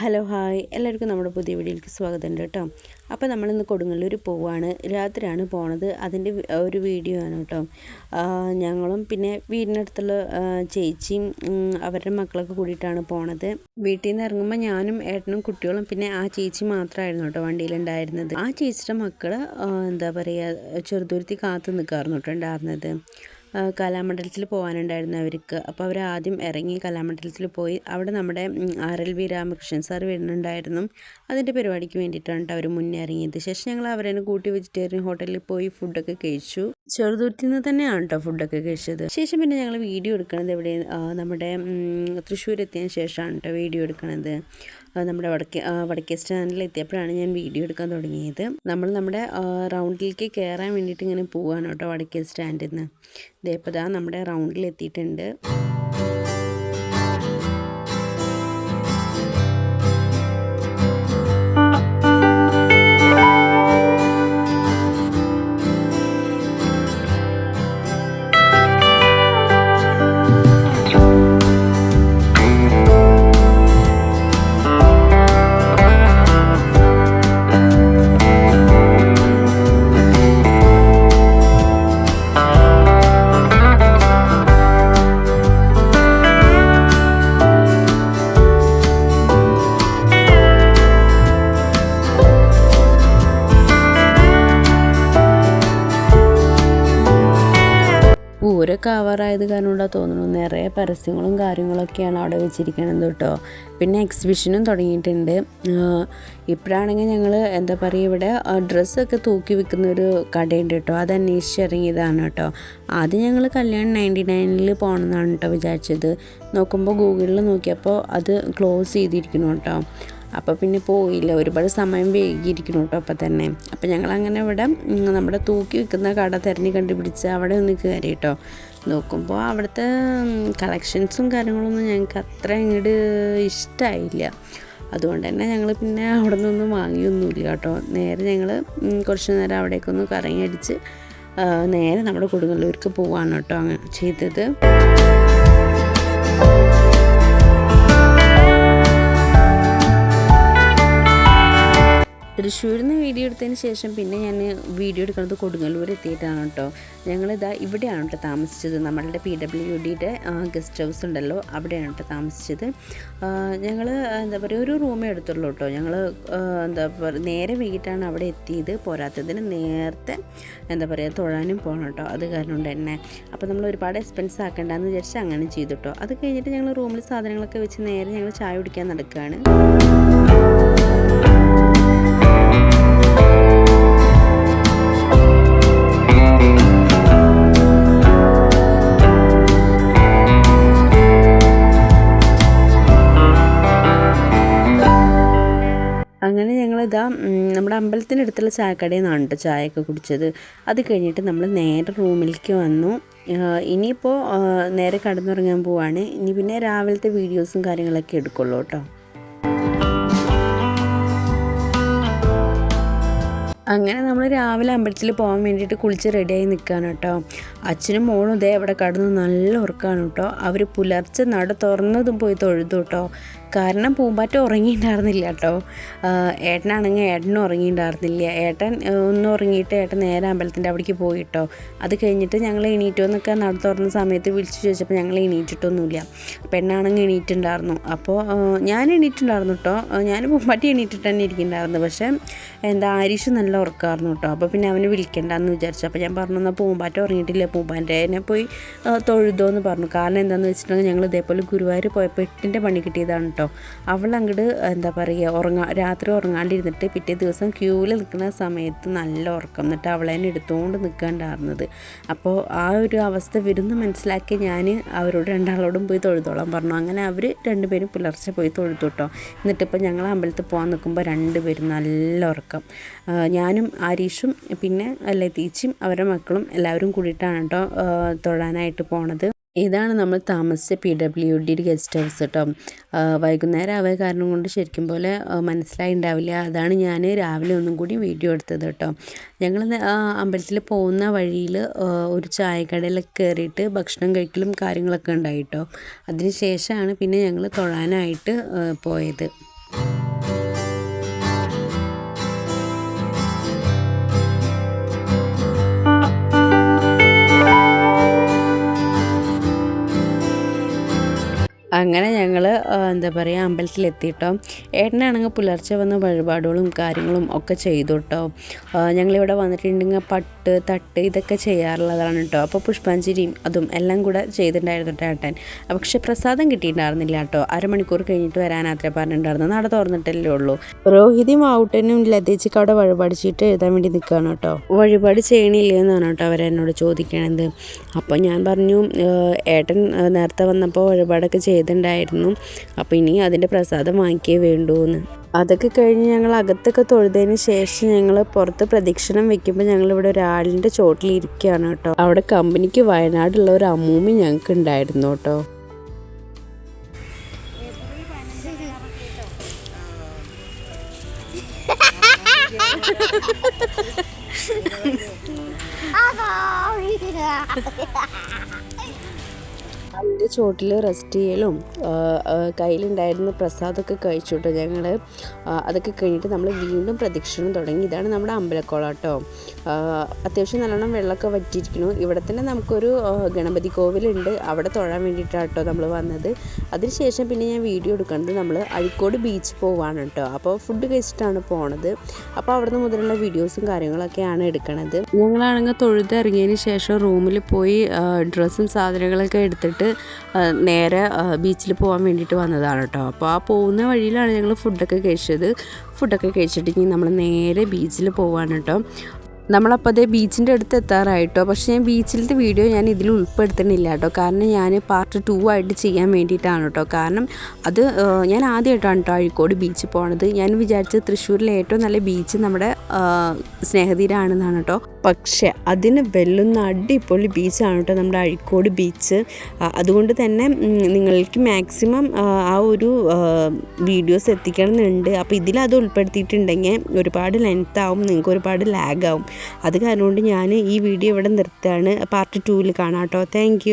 Hello hi. എല്ലാവർക്കും നമ്മുടെ പുതിയ വീഡിയോയിലേക്ക് സ്വാഗതം ഉണ്ട് കേട്ടോ. അപ്പോൾ നമ്മളിന്ന് കൊടുങ്ങല്ലൂർ പോവുകയാണ് രാത്രിയാണ് പോണത്. അതിന്റെ ഒരു വീഡിയോ ആണ് കേട്ടോ. ഞങ്ങളും പിന്നെ വീടിനടുത്തുള്ള ചേച്ചിയും അവരുടെ മക്കളൊക്കെ കൂടിയിട്ടാണ് പോണത്. വീട്ടിൽ നിന്ന് ഇറങ്ങുമ്പോൾ ഞാനും ഏട്ടനും കുട്ടികളും പിന്നെ ആ ചേച്ചി മാത്രമായിരുന്നു കേട്ടോ വണ്ടിയിലുണ്ടായിരുന്നത്. ആ ചേച്ചിയുടെ മക്കൾ എന്താ പറയുക ചെറുതുരുത്തി കാത്തു നിൽക്കാറുന്നു കേട്ടോ ഉണ്ടായിരുന്നത്. കലാമണ്ഡലത്തിൽ പോകാനുണ്ടായിരുന്നു അവർക്ക്. അപ്പോൾ അവർ ആദ്യം ഇറങ്ങി കലാമണ്ഡലത്തിൽ പോയി. അവിടെ നമ്മുടെ R L V Ramakrishnan sir വരുന്നുണ്ടായിരുന്നു. അതിന്റെ പരിപാടിക്ക് വേണ്ടിയിട്ടാണ് അവർ മുന്നേ ഇറങ്ങിയത് ശേഷം ഞങ്ങൾ അവരെ കൂട്ടി വെജിറ്റേറിയൻ ഹോട്ടലിൽ പോയി ഫുഡൊക്കെ കഴിച്ചു. ചെറുതുരുത്തിൽ നിന്ന് തന്നെയാണ് കേട്ടോ ഫുഡൊക്കെ കഴിച്ചത്. ശേഷം പിന്നെ ഞങ്ങൾ വീഡിയോ എടുക്കണത് എവിടെ നമ്മുടെ തൃശ്ശൂർ എത്തിയതിന് ശേഷമാണ് കേട്ടോ വീഡിയോ എടുക്കണത്. നമ്മുടെ വടക്കേ വടക്കേ സ്റ്റാൻഡിൽ എത്തിയപ്പോഴാണ് ഞാൻ വീഡിയോ എടുക്കാൻ തുടങ്ങിയത്. നമ്മൾ നമ്മുടെ റൗണ്ടിലേക്ക് കയറാൻ വേണ്ടിയിട്ട് ഇങ്ങനെ പോവാണ് കേട്ടോ വടക്കേ സ്റ്റാൻഡിൽ നിന്ന് ഇതേപ്പോൾ ദാ നമ്മുടെ റൗണ്ടിൽ എത്തിയിട്ടുണ്ട്. പൂരൊക്കെ കവറായത് കാരണം കൊണ്ടാ തോന്നുന്നു. നിറയെ പരസ്യങ്ങളും കാര്യങ്ങളൊക്കെയാണ് അവിടെ വെച്ചിരിക്കുന്നത് കേട്ടോ. പിന്നെ എക്സിബിഷനും തുടങ്ങിയിട്ടുണ്ട്. ഇപ്പോഴാണെങ്കിൽ ഞങ്ങൾ എന്താ പറയുക ഇവിടെ ഡ്രസ്സൊക്കെ തൂക്കി വിൽക്കുന്ന ഒരു കടയുണ്ട് കേട്ടോ. അത് അന്വേഷിച്ചിറങ്ങിയതാണ് കേട്ടോ. ആദ്യം ഞങ്ങൾ കല്യാൺ നയന്റി നയനിൽ പോകണമെന്നാണ് കേട്ടോ വിചാരിച്ചത്. നോക്കുമ്പോൾ ഗൂഗിളിൽ നോക്കിയപ്പോൾ അത് ക്ലോസ് ചെയ്തിരിക്കുന്നു കേട്ടോ. അപ്പോൾ പിന്നെ പോയില്ല. ഒരുപാട് സമയം വൈകിയിരിക്കുന്നു കേട്ടോ അപ്പം തന്നെ. അപ്പം ഞങ്ങൾ അങ്ങനെ ഇവിടെ നമ്മുടെ തൂക്കി വിൽക്കുന്ന കട തിരഞ്ഞ് കണ്ടുപിടിച്ച് അവിടെ ഒന്ന് കയറി കേട്ടോ. നോക്കുമ്പോൾ അവിടുത്തെ കളക്ഷൻസും കാര്യങ്ങളൊന്നും ഞങ്ങൾക്ക് അത്ര ഇങ്ങോട്ട് ഇഷ്ടമായില്ല അതുകൊണ്ട് തന്നെ ഞങ്ങൾ പിന്നെ അവിടെ നിന്നൊന്നും വാങ്ങിയൊന്നുമില്ല കേട്ടോ. നേരെ ഞങ്ങൾ കുറച്ച് നേരം അവിടേക്കൊന്ന് കറങ്ങി അടിച്ച് നേരെ നമ്മുടെ കൊടുങ്ങല്ലൂർക്ക് പോവാണ് കേട്ടോ ചെയ്തത്. തൃശ്ശൂരിൽ നിന്ന് വീഡിയോ എടുത്തതിന് ശേഷം പിന്നെ ഞാൻ വീഡിയോ എടുക്കുന്നത് കൊടുങ്ങല്ലൂർ എത്തിയിട്ടാണ് കേട്ടോ. ഞങ്ങളിതാ ഇവിടെയാണ് കേട്ടോ താമസിച്ചത്. നമ്മളുടെ പി ഡബ്ല്യു ഡിയുടെ ഗസ്റ്റ് ഹൗസ് ഉണ്ടല്ലോ അവിടെയാണ് കേട്ടോ താമസിച്ചത്. ഞങ്ങൾ എന്താ പറയുക ഒരു റൂമേ എടുത്തുള്ളൂ കേട്ടോ. ഞങ്ങൾ എന്താ പറയുക നേരെ വൈകിട്ടാണ് അവിടെ എത്തിയത്. പോരാത്തതിന് നേരത്തെ എന്താ പറയുക തൊഴാനും പോകണം കേട്ടോ. അത് കാരണം കൊണ്ട് തന്നെ. അപ്പോൾ നമ്മൾ ഒരുപാട് എക്സ്പെൻസ് ആക്കേണ്ടെന്ന് വിചാരിച്ച് അങ്ങനെ ചെയ്തു കേട്ടോ. അത് കഴിഞ്ഞിട്ട് ഞങ്ങൾ റൂമിൽ സാധനങ്ങളൊക്കെ വെച്ച് നേരെ ഞങ്ങൾ ചായ കുടിക്കാൻ നടക്കുകയാണ് അങ്ങനെ ഞങ്ങളിതാ നമ്മുടെ അമ്പലത്തിനടുത്തുള്ള ചായക്കടയിൽ നിന്നാണ് കേട്ടോ ചായയൊക്കെ കുടിച്ചത്. അത് കഴിഞ്ഞിട്ട് നമ്മൾ നേരെ റൂമിലേക്ക് വന്നു. ഇനിയിപ്പോൾ നേരെ കടന്നുറങ്ങാൻ പോവാണ്. ഇനി പിന്നെ രാവിലത്തെ വീഡിയോസും കാര്യങ്ങളൊക്കെ എടുക്കുള്ളൂ കേട്ടോ അങ്ങനെ നമ്മൾ രാവിലെ അമ്പലത്തിൽ പോകാൻ വേണ്ടിയിട്ട് കുളിച്ച് റെഡിയായി നിൽക്കുകയാണ് കേട്ടോ അച്ഛനും മോളും ഇതേ അവിടെ കടന്ന് നല്ല ഉറക്കാണ് കേട്ടോ അവർ പുലർച്ചെ നട തുറന്നതും പോയി തൊഴുതു കേട്ടോ കാരണം പൂമ്പാറ്റ ഉറങ്ങിയിട്ടുണ്ടായിരുന്നില്ല കേട്ടോ. ഏട്ടനാണെങ്കിൽ ഏട്ടനും ഉറങ്ങിയിട്ടുണ്ടായിരുന്നില്ല. ഏട്ടൻ ഒന്ന് ഉറങ്ങിയിട്ട് ഏട്ടൻ നേരെ അമ്പലത്തിന്റെ അവിടേക്ക് പോയി കേട്ടോ. അത് കഴിഞ്ഞിട്ട് ഞങ്ങൾ എണീറ്റോ എന്നൊക്കെ നട തുറന്ന സമയത്ത് വിളിച്ചു ചോദിച്ചപ്പോൾ ഞങ്ങൾ എണീറ്റിട്ടൊന്നുമില്ല. പെണ്ണാണെങ്കിൽ എണീറ്റുണ്ടായിരുന്നു അപ്പോൾ ഞാൻ എണീറ്റുണ്ടായിരുന്നു കേട്ടോ. ഞാൻ പൂമ്പാറ്റി എണീറ്റിട്ട് തന്നെ ഇരിക്കുന്നുണ്ടായിരുന്നു. പക്ഷേ എന്താ ആരീഷ് നല്ല ഉറക്കമായിരുന്നു കേട്ടോ. അപ്പോൾ പിന്നെ അവനെ വിളിക്കണ്ടെന്ന് വിചാരിച്ചു. അപ്പോൾ ഞാൻ പറഞ്ഞു എന്നാൽ പൂമ്പാറ്റ ഉറങ്ങിയിട്ടില്ല. പൂമ്പാറ്റേനെ പോയി തൊഴുതോ എന്ന് പറഞ്ഞു. കാരണം എന്താണെന്ന് വെച്ചിട്ടുണ്ടെങ്കിൽ ഞങ്ങൾ ഇതേപോലെ ഗുരുവായൂർ പോയപ്പോൾ എട്ടിന്റെ പണി കിട്ടിയതാണ് കേട്ടോ. അവൾ അങ്ങോട്ട് എന്താ പറയുക ഉറങ്ങാ രാത്രി ഉറങ്ങാണ്ടിരുന്നിട്ട് പിറ്റേ ദിവസം ക്യൂവിൽ നിൽക്കുന്ന സമയത്ത് നല്ല ഉറക്കം. എന്നിട്ട് അവളെ തന്നെ എടുത്തുകൊണ്ട് നിൽക്കാണ്ടായിരുന്നത് അപ്പോൾ ആ ഒരു അവസ്ഥ വരുന്ന മനസ്സിലാക്കി ഞാൻ അവരോട് രണ്ടാളോടും പോയി തൊഴുതോളാം പറഞ്ഞു. അങ്ങനെ അവർ രണ്ടുപേരും പുലർച്ചെ പോയി തൊഴുതു കേട്ടോ എന്നിട്ടിപ്പോൾ ഞങ്ങൾ അമ്പലത്തിൽ പോകാൻ നിൽക്കുമ്പോൾ രണ്ടുപേരും നല്ല ഉറക്കം. ഞാനും ആരീഷും പിന്നെ ലതീച്ചും അവരുടെ മക്കളും എല്ലാവരും കൂടിയിട്ടാണ് കേട്ടോ തൊഴാനായിട്ട് പോണത്. ഇതാണ് നമ്മൾ താമസിച്ച P W D guest house കേട്ടോ വൈകുന്നേരം ആവുക കാരണം കൊണ്ട് ശരിക്കും പോലെ മനസ്സിലായിണ്ടാവില്ല. അതാണ് ഞാൻ രാവിലെ ഒന്നും കൂടി വീഡിയോ എടുത്തത് കേട്ടോ ഞങ്ങൾ അമ്പലത്തിൽ പോകുന്ന വഴിയിൽ ഒരു ചായക്കടയിലൊക്കെ കയറിയിട്ട് ഭക്ഷണം കഴിക്കലും കാര്യങ്ങളൊക്കെ ഉണ്ടായിട്ടോ അതിന് ശേഷമാണ് പിന്നെ ഞങ്ങൾ തൊഴാനായിട്ട് പോയത്. അങ്ങനെ ഞങ്ങൾ എന്താ പറയുക അമ്പലത്തിലെത്തിയിട്ടോ ഏട്ടനാണെങ്കിൽ പുലർച്ചെ വന്ന് വഴിപാടുകളും കാര്യങ്ങളും ഒക്കെ ചെയ്തു കേട്ടോ ഞങ്ങളിവിടെ വന്നിട്ടുണ്ടെങ്കിൽ പട്ട് തട്ട് ഇതൊക്കെ ചെയ്യാറുള്ളതാണ് കേട്ടോ അപ്പോൾ പുഷ്പാഞ്ജലിയും അതും എല്ലാം കൂടെ ചെയ്തിട്ടുണ്ടായിരുന്നു കേട്ടോ ഏട്ടൻ. പക്ഷേ പ്രസാദം കിട്ടിയിട്ടുണ്ടായിരുന്നില്ല കേട്ടോ അരമണിക്കൂർ കഴിഞ്ഞിട്ട് വരാൻ അത്ര പറഞ്ഞിട്ടുണ്ടായിരുന്നു. നട തുറന്നിട്ടല്ലേ ഉള്ളൂ. രോഹിതി മാവുട്ടനും ലതേച്ചിക്ക് അവിടെ വഴിപാട് ചീട്ട് എഴുതാൻ വേണ്ടി നിൽക്കുകയാണ് കേട്ടോ വഴിപാട് ചെയ്യണില്ലേ എന്നാണ് കേട്ടോ അവരെന്നോട് ചോദിക്കണത്. അപ്പോൾ ഞാൻ പറഞ്ഞു ഏട്ടൻ നേരത്തെ വന്നപ്പോൾ വഴിപാടൊക്കെ ചെയ്തിട്ടുണ്ടായിരുന്നു. അപ്പോൾ ഇനി അതിന്റെ പ്രസാദം വാങ്ങിക്കേ വേണ്ടൂ എന്ന്. അതൊക്കെ കഴിഞ്ഞ് ഞങ്ങൾ അകത്തൊക്കെ തൊഴുതതിന് ശേഷം ഞങ്ങൾ പുറത്ത് പ്രദക്ഷിണം വെക്കുമ്പോൾ ഞങ്ങൾ ഇവിടെ ഒരാളിന്റെ ചോട്ടിൽ ഇരിക്കുകയാണ് കേട്ടോ. അവിടെ കമ്പനിക്ക് വയനാടുള്ള ഒരു അമ്മൂമി ഞങ്ങൾക്ക് ഉണ്ടായിരുന്നു കേട്ടോ. അതിന്റെ ചോട്ടിൽ റെസ്റ്റ് ചെയ്യലും കയ്യിലുണ്ടായിരുന്ന പ്രസാദമൊക്കെ കഴിച്ചു കേട്ടോ ഞങ്ങൾ അതൊക്കെ കഴിഞ്ഞിട്ട് നമ്മൾ വീണ്ടും പ്രദക്ഷിണം തുടങ്ങി. ഇതാണ് നമ്മുടെ അമ്പലക്കോളം കേട്ടോ അത്യാവശ്യം നല്ലോണം വെള്ളമൊക്കെ വറ്റിയിരിക്കുന്നു. ഇവിടെ തന്നെ നമുക്കൊരു ഗണപതി കോവിലുണ്ട്. അവിടെ തൊഴാൻ വേണ്ടിയിട്ടാണ് നമ്മൾ വന്നത്. അതിനുശേഷം പിന്നെ ഞാൻ വീഡിയോ എടുക്കുന്നത് നമ്മൾ അഴിക്കോട് ബീച്ച് പോവാണ് കേട്ടോ അപ്പോൾ ഫുഡ് കഴിച്ചിട്ടാണ് പോണത്. അപ്പോൾ അവിടുന്ന് മുതലുള്ള വീഡിയോസും കാര്യങ്ങളൊക്കെയാണ് എടുക്കണത്. ഞങ്ങളാണെങ്കിൽ തൊഴുതിറങ്ങിയതിന് ശേഷം റൂമിൽ പോയി ഡ്രസ്സും സാധനങ്ങളൊക്കെ എടുത്തിട്ട് ആ, നേരെ ബീച്ചിൽ പോകാൻ വേണ്ടിയിട്ട് വന്നതാണ് കേട്ടോ അപ്പോൾ ആ പോകുന്ന വഴിയിലാണ് ഞങ്ങൾ ഫുഡൊക്കെ കഴിച്ചത്. ഫുഡൊക്കെ കഴിച്ചിട്ട് ഇനി നമ്മൾ നേരെ ബീച്ചിൽ പോവാണ് കേട്ടോ നമ്മളപ്പോൾ അതേ ബീച്ചിന്റെ അടുത്ത് എത്താറായിട്ടോ പക്ഷേ ഞാൻ ബീച്ചിലത്തെ വീഡിയോ ഞാൻ ഇതിൽ ഉൾപ്പെടുത്തുന്നില്ല കേട്ടോ കാരണം ഞാൻ പാർട്ട് ടു ആയിട്ട് ചെയ്യാൻ വേണ്ടിയിട്ടാണ് കേട്ടോ കാരണം അത് ഞാൻ ആദ്യമായിട്ടാണ് കേട്ടോ അഴിക്കോട് ബീച്ച് പോണത്. ഞാൻ വിചാരിച്ചത് തൃശ്ശൂരിലെ ഏറ്റവും നല്ല ബീച്ച് നമ്മുടെ സ്നേഹതീരാണെന്നാണ് കേട്ടോ പക്ഷേ അതിന് വെല്ലുന്ന അടിപൊളി ബീച്ചാണ് കേട്ടോ നമ്മുടെ അഴിക്കോട് ബീച്ച്. അതുകൊണ്ട് തന്നെ നിങ്ങൾക്ക് മാക്സിമം ആ ഒരു വീഡിയോസ് എത്തിക്കണം എന്നുണ്ട് അപ്പോൾ അത് ഉൾപ്പെടുത്തിയിട്ടുണ്ടെങ്കിൽ ഒരുപാട് ലെങ്ത് ആവും നിങ്ങൾക്ക് ഒരുപാട് ലാഗ് ആവും. അത് കാരണം കൊണ്ട് ഞാൻ ഈ വീഡിയോ ഇവിടെ നിർത്തുകയാണ്. പാർട്ട് ടൂവിൽ കാണാം കേട്ടോ. താങ്ക്